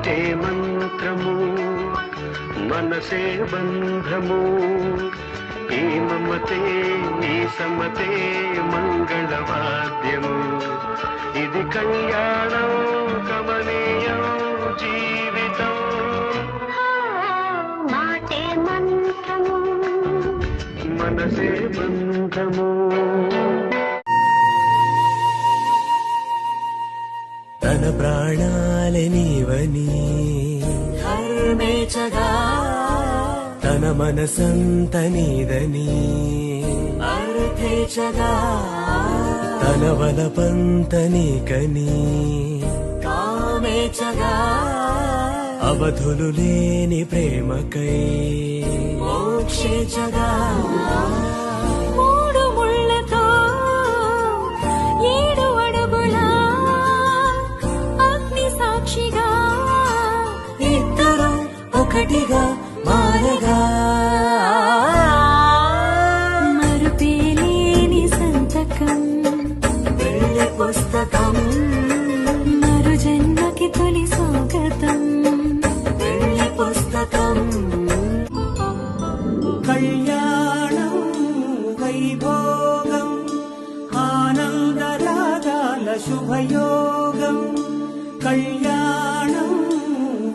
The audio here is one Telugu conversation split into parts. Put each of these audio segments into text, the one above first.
మాటే మంత్రము మనసే బంధము. ఈ మమతే ఈ సమతే మంగళవాద్యము. ఇది కళ్యాణం కమనీయం జీవితం. మాటే మంత్రము. మనసే బంధము. తన ప్రాణాలే నీవని. తన మనసంత నీదని. తన వలపంత నీకని. అవధులు లేని ప్రేమకై. మోక్షేచగా సాక్షిగా ఇద్దరు ఒకటిగా మారగా. మరుపేలేని సంతకం వెళ్ళి పుస్తకం. మరు జన్మకి తొలి స్వాగతం వెళ్ళి పుస్తకం. కళ్యాణం వైభోగం ఆనందరాగాల శుభయోగం. కళ్యాణ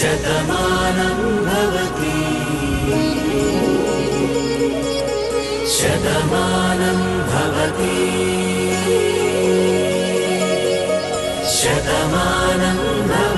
शतमानं भवति। शतमानं भवति। शतमानं भवति।